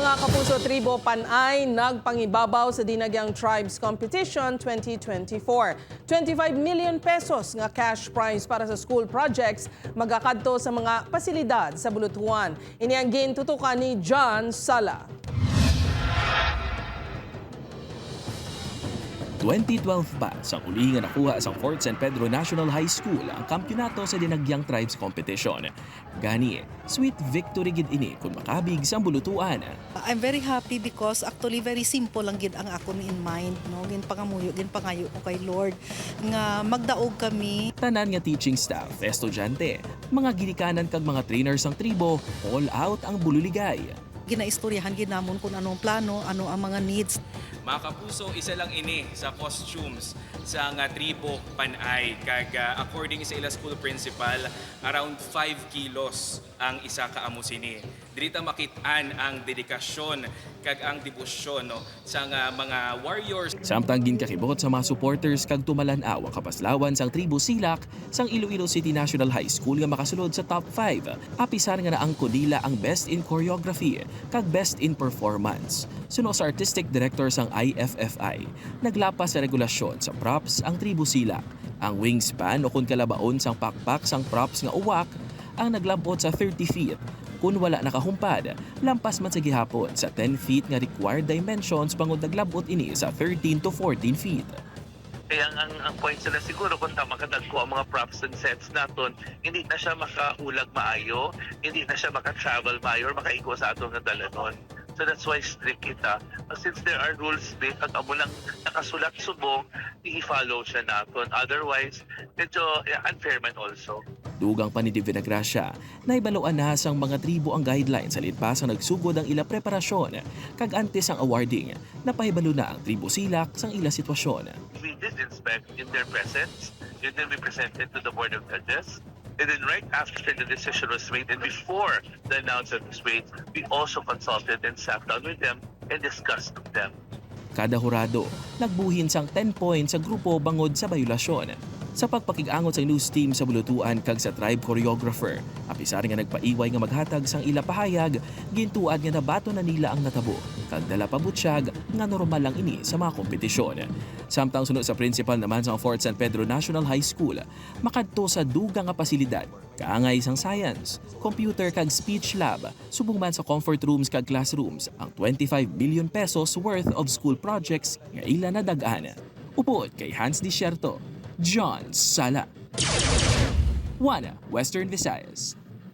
Mga kapuso tribo Panay nagpangibabaw sa Dinagyang Tribes Competition 2024. 25 million pesos nga cash prize para sa school projects magakadto sa mga pasilidad sa Bulutuan. Ini ang gintutukan ni John Sala. 2012 pa sa uli nga nakuha sa Fort San Pedro National High School ang kampyonato sa Dinagyang Tribes Competition. Gani, sweet victory gid ini kung makabig sa bulutuan. I'm very happy because actually very simple lang gid ang ako in mind no gin pangamuyo gin pangayo ko kay Lord nga magdaog kami Tanan nga teaching staff, estudyante, mga ginikanan kag mga trainers ng tribo, all out ang bululigay. ginaistoryahan gid namon kung anong plano ano ang mga needs Mga kapuso, isa lang ini sa costumes sa nga tribo Panay. Kag uh, according sa ila school principal, around 5 kilos ang isa ka amo sini. Dirita makitaan ang dedikasyon kag ang debosyon no, sa nga mga warriors Samtang ginkakibot sa mga supporters kag tumalanaw kapaslawan sang tribo Silak sang Iloilo City National High School nga makasulod sa top 5. Apisar nga na ang Kodila ang Best in Choreography kag Best in Performance. Suno sa Artistic Director sang IFFI, naglapas sa regulasyon sa props ang tribo Silak. Ang wingspan o kung kalabaon sang pakpak sang props nga uwak ang naglabot sa 30 feet kung wala nakahumpad, lampas man sa gihapon sa 10 feet nga required dimensions bangod naglabot ini sa 13 to 14 feet. Kaya ang, ang, ang point sila siguro kung tama ka ko ang mga props and sets naton, hindi na siya makaulag maayo, hindi na siya maka-travel maayo or makaiko sa atong dalanon. So that's why strict kita. Since there are rules based at amo lang nakasulat subong, i-follow siya naton. Otherwise, medyo eh, unfair man also. Dugang pa ni Divina Gracia, naibaluan na sang mga tribo ang guidelines sa litpasang nagsugod ang ila preparasyon kag antes ang awarding napahibalo na ang tribo silak sang ila sitwasyon. we did inspect in their presence. It then we presented to the Board of Judges. And then right after the decision was made and before the announcement was made, we also consulted and sat down with them and discussed with them. Kada hurado, nagbuhin sang 10 points sa grupo bangod sa bayulasyon. Sa pagpakig-angot sa news team sa bulutuan kag sa tribe choreographer, apisar nga nagpaiway nga maghatag sang ila pahayag, gintuad nga nabato na nila ang natabo, kag dala pabutsyag nga normal lang ini sa mga kompetisyon. Samtang sunod sa principal naman sa Fort San Pedro National High School, makadto sa dugang nga pasilidad, kaangay sang science, computer kag speech lab, subong man sa comfort rooms kag classrooms ang 25 billion pesos worth of school projects nga ila nadagaan. Upod kay Hans Desierto, John Sala. Wana, Western Visayas.